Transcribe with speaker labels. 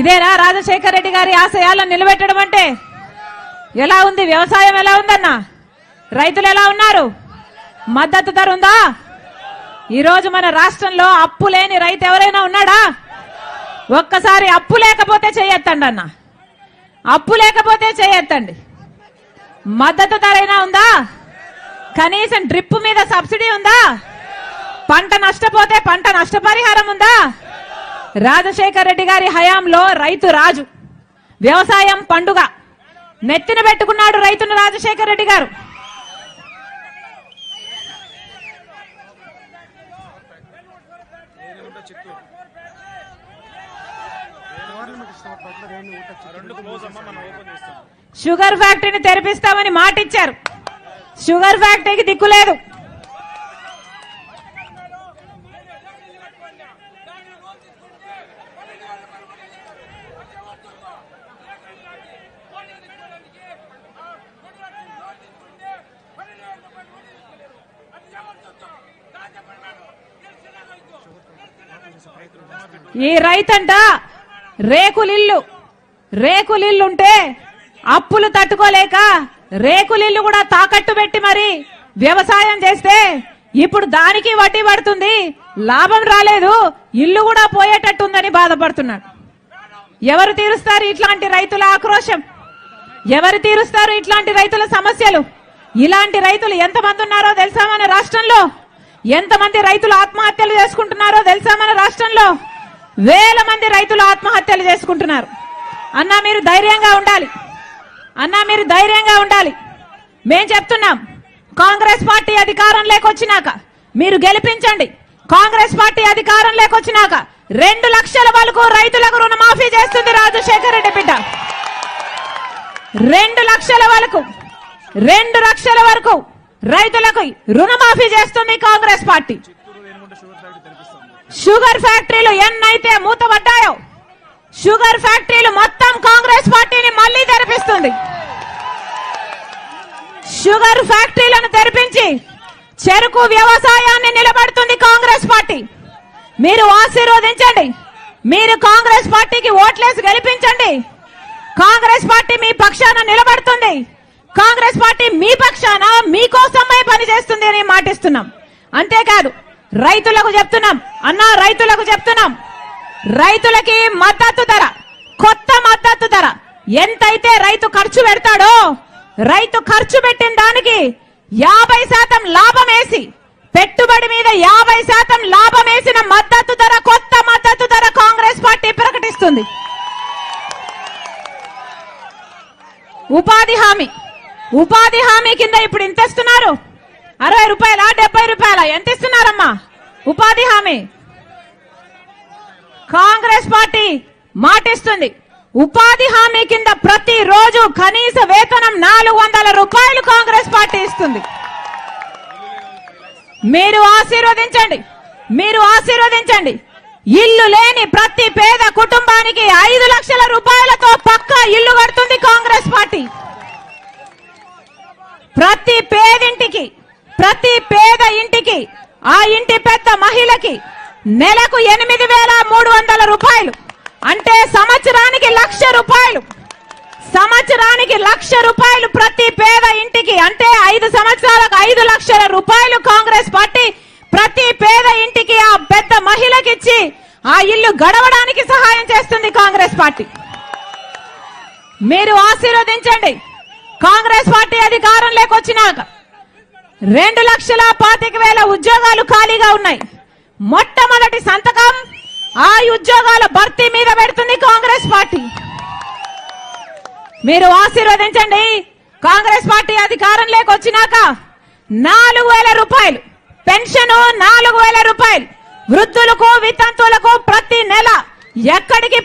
Speaker 1: ఇదేనా రాజశేఖర రెడ్డి గారి ఆశయాలను నిలబెట్టడం అంటే? ఎలా ఉంది? వ్యవసాయం ఎలా ఉందన్న? రైతులు ఎలా ఉన్నారు? మద్దతు ధర ఉందా? ఈరోజు మన రాష్ట్రంలో అప్పు లేని రైతు ఎవరైనా ఉన్నాడా? ఒక్కసారి అప్పు లేకపోతే చేయొత్తండి అన్న. అప్పు లేకపోతే చేయొత్తండి మద్దతు ధర అయినా ఉందా? కనీసం డ్రిప్ మీద సబ్సిడీ ఉందా? పంట నష్టపోతే పంట నష్టపరిహారం ఉందా? రాజశేఖర రెడ్డి గారి హయాంలో రైతు రాజు. వ్యవసాయం పండుగ. నెత్తిన పెట్టుకున్నాడు రైతును రాజశేఖర రెడ్డి గారు. షుగర్ ఫ్యాక్టరీని తెరిపిస్తామని మాటిచ్చారు. షుగర్ ఫ్యాక్టరీకి దిక్కు లేదు. ఈ రైతంట రేకులిల్లు. రేకులిల్లుంటే అప్పులు తట్టుకోలేక రేకులిల్లు కూడా తాకట్టు పెట్టి మరి వ్యవసాయం చేస్తే ఇప్పుడు దానికి వడ్డీ పడుతుంది. లాభం రాలేదు. ఇల్లు కూడా పోయేటట్టుందని బాధపడుతున్నాడు ఎవరు తీరుస్తారు ఇట్లాంటి రైతుల ఆక్రోశం? ఎవరు తీరుస్తారు ఇట్లాంటి రైతుల సమస్యలు? ఇలాంటి రైతులు ఎంతమంది ఉన్నారో తెలుసా మన రాష్ట్రంలో? ఎంతమంది రైతులు ఆత్మహత్యలు చేసుకుంటున్నారో తెలుసా మన రాష్ట్రంలో? వేల మంది రైతులు ఆత్మహత్యలు చేసుకుంటున్నారు. అన్నా మీరు ధైర్యంగా ఉండాలి. అన్నా మీరు ధైర్యంగా ఉండాలి. మేం చెప్తున్నాం కాంగ్రెస్ పార్టీ అధికారం లేకొచ్చినాక మీరు గెలిపించండి. కాంగ్రెస్ పార్టీ అధికారం లేకొచ్చినాక రెండు లక్షల వరకు రైతులకు రుణమాఫీ చేస్తుంది రాజశేఖర రెడ్డి బిడ్డ. రెండు లక్షల వరకు రెండు లక్షల వరకు రైతులకు రుణమాఫీ చేస్తుంది కాంగ్రెస్ పార్టీ. షుగర్ ఫ్యాక్టరీలు ఎన్నైతే మూతపడ్డాయో షుగర్ ఫ్యాక్టరీలు మొత్తం కాంగ్రెస్ పార్టీని మళ్ళీ తెరిపిస్తుంది. షుగర్ ఫ్యాక్టరీలను తెరిపించి చెరుకు వ్యవసాయాన్ని నిలబడుతుంది కాంగ్రెస్ పార్టీ. మీరు ఆశీర్వదించండి. మీరు కాంగ్రెస్ పార్టీకి ఓట్లేసి గెలిపించండి. కాంగ్రెస్ పార్టీ మీ పక్షాన నిలబడుతుంది. కాంగ్రెస్ పార్టీ మీ పక్షాన మీకోసమే పనిచేస్తుంది అని మాటిస్తున్నాం. అంతేకాదు రైతులకు చెప్తున్నాం. అన్నా రైతులకు చెప్తున్నాం. రైతులకి మద్దతు ధర కొత్త మద్దతు ధర. ఎంతైతే రైతు ఖర్చు పెడతాడో రైతు ఖర్చు పెట్టిన దానికి యాభై శాతం లాభం వేసి పెట్టుబడి మీద యాభై శాతం లాభం వేసిన మద్దతు ధర కొత్త మద్దతు ధర కాంగ్రెస్ పార్టీ ప్రకటిస్తుంది. ఉపాధి హామీ. ఉపాధి హామీ కింద ఇప్పుడు ఇంత ఇస్తున్నారు? అరవై రూపాయల డెబ్బై రూపాయల? ఎంత ఇస్తున్నారమ్మా? ఉపాధి హామీ. కాంగ్రెస్ పార్టీ మాటిస్తుంది. ఉపాధి హామీ కింద ప్రతి రోజు కనీస వేతనం నాలుగు వందల రూపాయలు కాంగ్రెస్ పార్టీ ఇస్తుంది. మీరు ఆశీర్వదించండి. మీరు ఆశీర్వదించండి. ఇల్లు లేని ప్రతి పేద కుటుంబానికి ఐదు లక్షల రూపాయలతో పక్కా ఇల్లు కడుతుంది కాంగ్రెస్ పార్టీ. ప్రతి పేదింటికి ప్రతి పేద ఇంటికి ఆ ఇంటి పెద్ద మహిళకి నెలకు ఎనిమిది వేల మూడు వందల రూపాయలు. అంటే సంవత్సరానికి లక్ష రూపాయలు. సంవత్సరానికి లక్ష రూపాయలు ప్రతి పేద ఇంటికి. అంటే ఐదు సంవత్సరాలకు ఐదు లక్షల రూపాయలు కాంగ్రెస్ పార్టీ ప్రతి పేద ఇంటికి ఆ పెద్ద మహిళకి ఇచ్చి ఆ ఇల్లు గడవడానికి సహాయం చేస్తుంది కాంగ్రెస్ పార్టీ. మీరు ఆశీర్వదించండి. కాంగ్రెస్ పార్టీ అధికారం లేకొచ్చినాక రెండు లక్షల పాతిక వేల ఉద్యోగాలు ఖాళీగా ఉన్నాయి. మొట్టమొదటి సంతకం ఆ ఉద్యోగాల భర్తీ మీద పెడుతుంది కాంగ్రెస్ పార్టీ. మీరు ఆశీర్వదించండి. కాంగ్రెస్ పార్టీ అధికారం లేకొచ్చినాక నాలుగు వేల రూపాయలు పెన్షన్ నాలుగు వేల రూపాయలు వృద్ధులకు వితంతువులకు ప్రతి నెల ఎక్కడికి